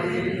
Hallelujah.